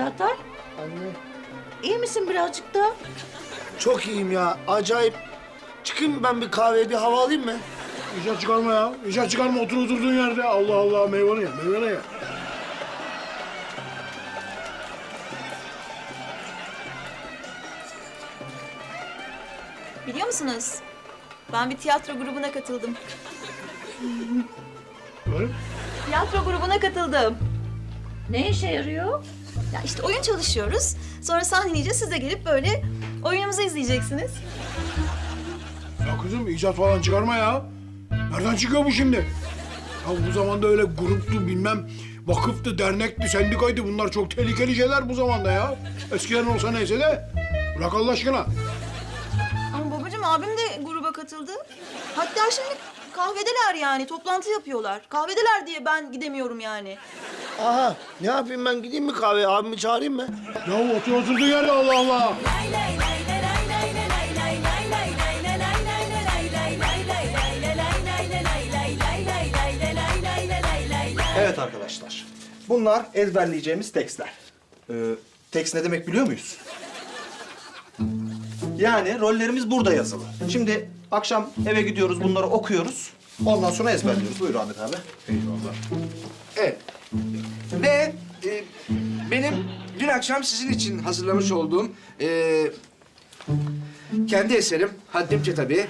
Çağatay, Anne. iyi misin birazcık da? Çok iyiyim ya. Acayip. Çıkayım ben bir kahveye bir hava alayım mı? İcat çıkarma ya. İcat çıkarma otur oturduğun yerde. Allah Allah meyveni ye, meyveni ye. Biliyor musunuz? Ben bir tiyatro grubuna katıldım. Öyle mi? Tiyatro grubuna katıldım. Ne işe yarıyor? Ya işte oyun çalışıyoruz. Sonra sahneleyeceğiz. Siz de gelip böyle oyunumuzu izleyeceksiniz. Ya kızım icat falan çıkarma ya. Nereden çıkıyor bu şimdi? Ya bu zamanda öyle gruptu bilmem vakıftı, dernekti, sendikaydı bunlar çok tehlikeli şeyler bu zamanda ya. Eskiden olsa neyse de bırak Allah aşkına. Ama babacığım abim de gruba katıldı. Hatta şimdi kahvedeler yani. Toplantı yapıyorlar. Kahvedeler diye ben gidemiyorum yani. Aha ne yapayım ben gideyim mi kahveye abimi çağırayım mı? Ya otur oturduğun yerde Allah Allah. Evet arkadaşlar. Bunlar ezberleyeceğimiz tekstler. Ee, tekst ne demek biliyor muyuz? Yani rollerimiz burada yazılı. Şimdi akşam eve gidiyoruz, bunları okuyoruz. Ondan sonra ezberliyoruz. Buyur Ahmet abi. Eyvallah. Evet. Ve e, benim dün akşam sizin için hazırlamış olduğum e, kendi eserim, haddimce tabii. E,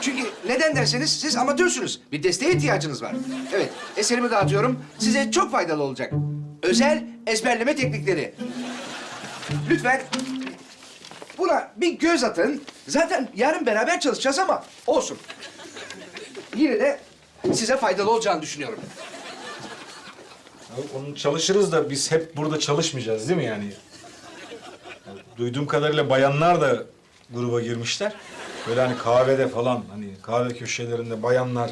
çünkü neden derseniz siz amatörsünüz. Bir desteğe ihtiyacınız var. Evet, eserimi dağıtıyorum. Size çok faydalı olacak. Özel ezberleme teknikleri. Lütfen buna bir göz atın. Zaten yarın beraber çalışacağız ama olsun. Yine de size faydalı olacağını düşünüyorum. Ya Onu çalışırız da biz hep burada çalışmayacağız değil mi yani? Yani Duyduğum kadarıyla bayanlar da gruba girmişler. Böyle hani kahvede falan hani kahve köşelerinde bayanlar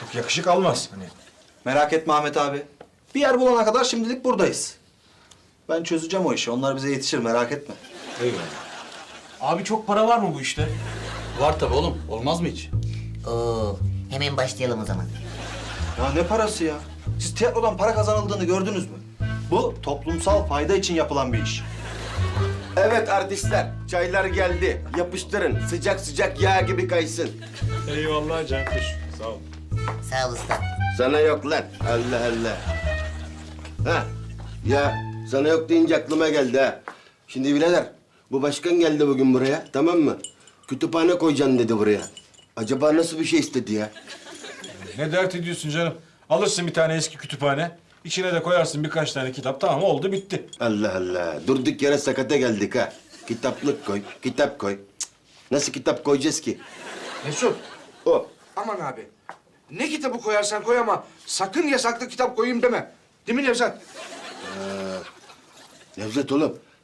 çok yakışık almaz hani. Merak etme Ahmet abi. Bir yer bulana kadar şimdilik buradayız. Ben çözeceğim o işi. Onlar bize yetişir merak etme. Eyvallah. Abi çok para var mı bu işte? Var tabii oğlum. Olmaz mı hiç? Oo, hemen başlayalım o zaman. Ya ne parası ya? Siz tiyatrodan para kazanıldığını gördünüz mü? Bu toplumsal fayda için yapılan bir iş. Evet artistler, çaylar geldi. Yapıştırın, sıcak sıcak yağ gibi kaysın. Eyvallah Cankuş. Sağ ol. Sağ ol usta. Sana yok lan, Allah Allah. Ha, ya sana yok deyince aklıma geldi ha. Şimdi birader, bu başkan geldi bugün buraya, tamam mı? Kütüphane koyacaksın dedi buraya. Acaba nasıl bir şey istedi ya? Ne dert ediyorsun canım? Alırsın bir tane eski kütüphane. içine de koyarsın birkaç tane kitap. Tamam oldu bitti. Allah Allah, durduk yere sakata geldik ha. Kitaplık koy, kitap koy. Cık, Nasıl kitap koyacağız ki? Mesut, O, aman abi. Ne kitabı koyarsan koy ama sakın yasaklı kitap koyayım deme. Değil mi Nevzat? Nevzat oğlum,